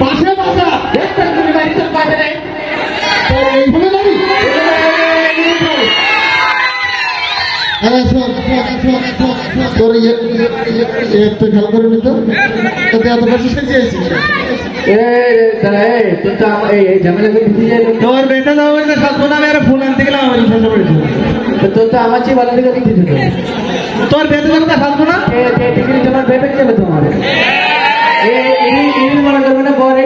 পাশে বাসা এইভাবে যাবি তোর ইয়ে খেয়াল করে নিত তোকে এত বেশি সেজিয়েছিস তো আমার- তোর বেটা দাও না ফুল আনতে গেলাম আমি শ্বশুর বাড়িতে তোর তো আমার চেয়ে ভালো দিকে দিতে তোর বেটা দাও না ডিগ্রি তোমার ভেবে যাবে তোমার। মনে করবে না বড়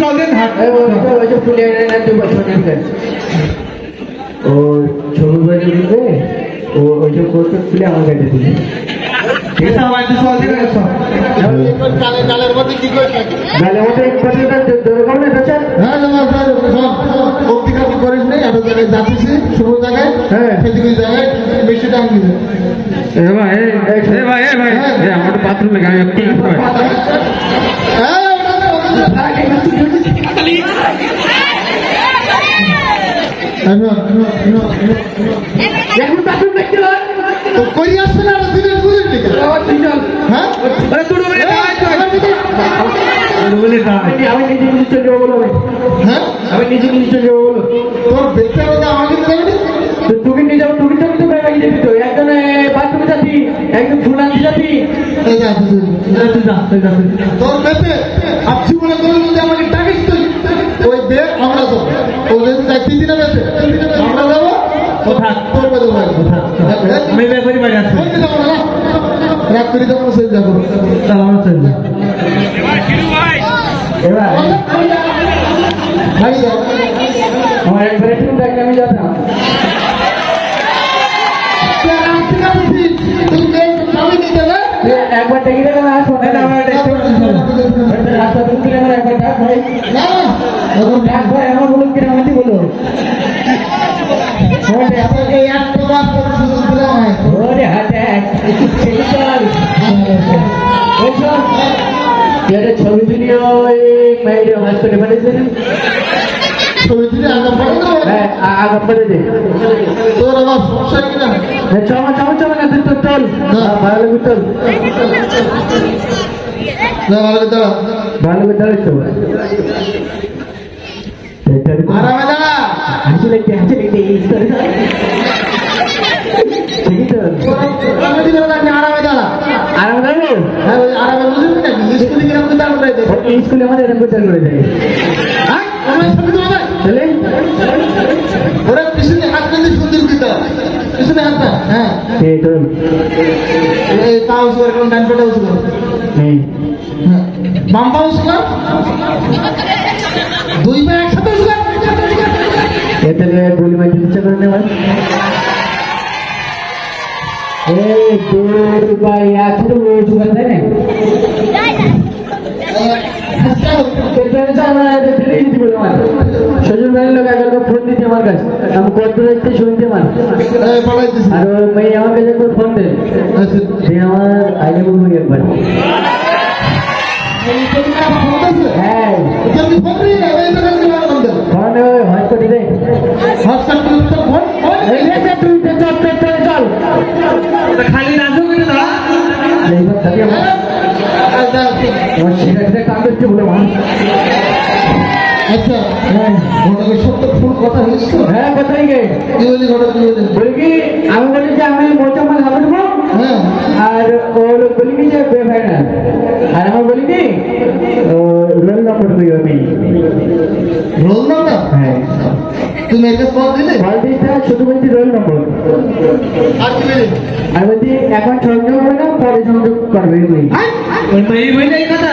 চল দিন ও তো ফুলে ছবি বাজে ও ওই যে কোর্ট ফুলে আমার কাছে ঠিক আছে আমার চল দিন করে হ্যাঁ হ্যাঁ। বাথরুমে গায়ে হ্যাঁ। হ্যাঁ। এখন বাথরুম দেখতে কই আসবে না দিনের বুঝেন আমি নিজে নিজে যাব বলো যাব তোর দেখতে হবে আমাকে দিতে হবে তো তোকে নিয়ে যাব তোকে তো কিন্তু বাইরে দিবি তো একজন বাথরুমে যাবি একজন ফুল আনতে যাবি। তোর পেতে আপনি মনে করেন যদি আমাকে টাকিস তুই ওই দে আমরা যাব ওদের যাই তিন দিনে আমরা যাব কোথা তোর পেতে কোথা আমি ব্যাপারি বাড়ি আসছি যাব করে যাব সেই চল আমরা এবার আমার একবার একটু আমি যেতাম একবার ডেকে দেবে না আসো না, আমার দেখতে পাচ্ছি না। রাস্তা ঢুকলে আমার একবার ডাক ভাই না না এখন ডাক ভাই এটা ছবি তুলি ওই মেয়ের হাসপাতালে পাঠিয়েছে না ছবি তুলে আগে পড়ে হ্যাঁ আগাম করে দে তোর আবার সমস্যা না না আরামে দাঁড়া এই আরামে দাঁড়া আরাম বুঝলি নাকি স্কুলে তো এই স্কুলে আমাদের এরকম প্রচার করে যায় হ্যাঁ? আমার ছবি হবে। চলে ওরা পিছনে হাত পেলে সুন্দর দিতে পিছনে হাত পা হ্যাঁ। এই এই ডান পাটা হ্যাঁ। বাম দুই পা একসাথে এতে গুলি মারতে ইচ্ছা করে নেবার এই একসাথে তাই না? সজল ভাইয়ের লোক একবার ফোন দিতে আমার কাছে। আমি কত দেখতে শুনতে আমার আর মেয়ে আমার কাছে একবার ফোন দেন আচ্ছা। সে আমার আগে বলব একবার। এই ছবি না ফোন আছে হ্যাঁ। ফোন দিয়ে না এই তো কাছে মারা বন্ধ ফোন হসপিটাল রে হসপিটাল তো ফোন ফোন এই রে রে, তুই তো চল চল চল চল। তা খালি নাচো কিন্তু দাঁড়া আচ্ছা বলে হ্যাঁ সত্য ফুল কথা হ্যাঁ কোথায় গে। কি বলি ঘটক কি বলি বলি আমি বলি যে আমি মোটা মাল খাব হ্যাঁ। আর ওর বলি কি যে বে ভাই না। আর আমার বলি কি রোল নম্বর কই আমি রোল নাম্বার? হ্যাঁ। তুমি এটা ফোন দিলে? দিতে শুধু বলছি রোল নম্বর। আর কি বলি? আর বলছি এখন সংযোগ হবে না পরে সংযোগ করবে। ওই মেয়ে এই কথা?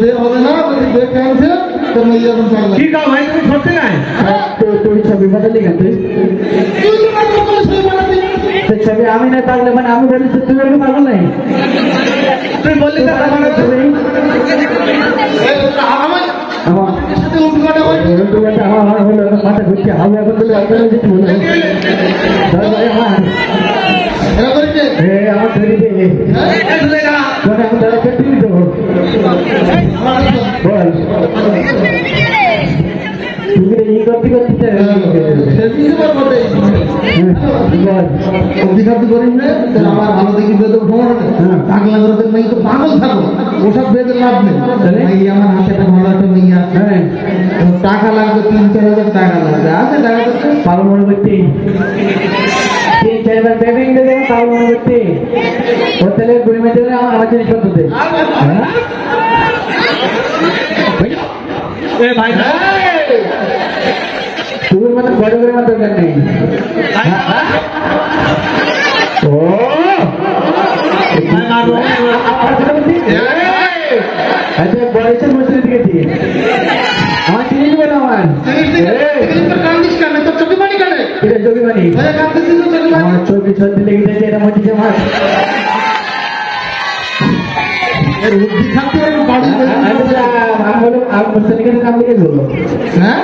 বুদ্ধি সে বে হবে না যদি দেখে আনছে তো মেয়ে যখন পাগলা কি কাম ভাই তুমি সত্যি নাই? তো তুই ছবি পাঠালি কেন তুই তুই তো না করলে ছবি বানাবি তো ছবি আমি না পারলে মানে আমি বলি তুই বলবি পাগল নাই? তুই বললি তো আমার ছবি হয় হলো মাথা ঘুরছে। আমি এখন বলে আপনারা যেতে হয়? ধরি তোকে আমি কেটে দিই দেবো বল। রে ই করতে করতে অধিকার করিম রে তাহলে আমার ভালো দেখি বেদ ভ্রমণ পাগলা করে মেয়ে তো পাগল থাকো ওসব বেদের লাভ নেই। আমার হাতে একটা ভালো একটা মেয়ে আছে। হ্যাঁ। টাকা লাগবে তিন চার হাজার টাকা লাগবে। আছে টাকা পাগল মনে করতে ও তাহলে গুড়ি আমার আমার জিনিসপত্র দে হ্যাঁ? ভাই মানে বড় করে আমার দরকার নেই ও আচ্ছা বয়সের মসজিদ দিকেছি আমার চিনি বলো আমার চোখে লেগে যাচ্ছে এটা মসজিদে আমার আচ্ছা হ্যাঁ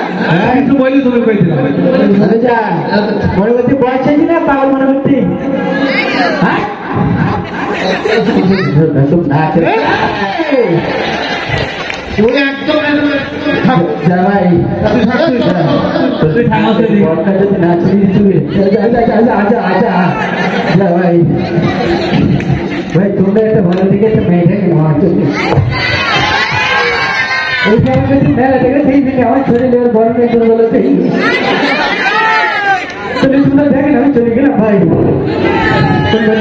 আচ্ছা মনে করতে বয়স আছে না পাগল মনে করতে হ্যাঁ ভাই ভাই, তোমরা একটা ভালো দিকে একটা মেয়েটাকে মার এই মেলা সেই দিকে আমার বড় মেয়ে করে বলে সেই তোমরা দেখেন আমি চলে গেলাম, ভাই। তোমরা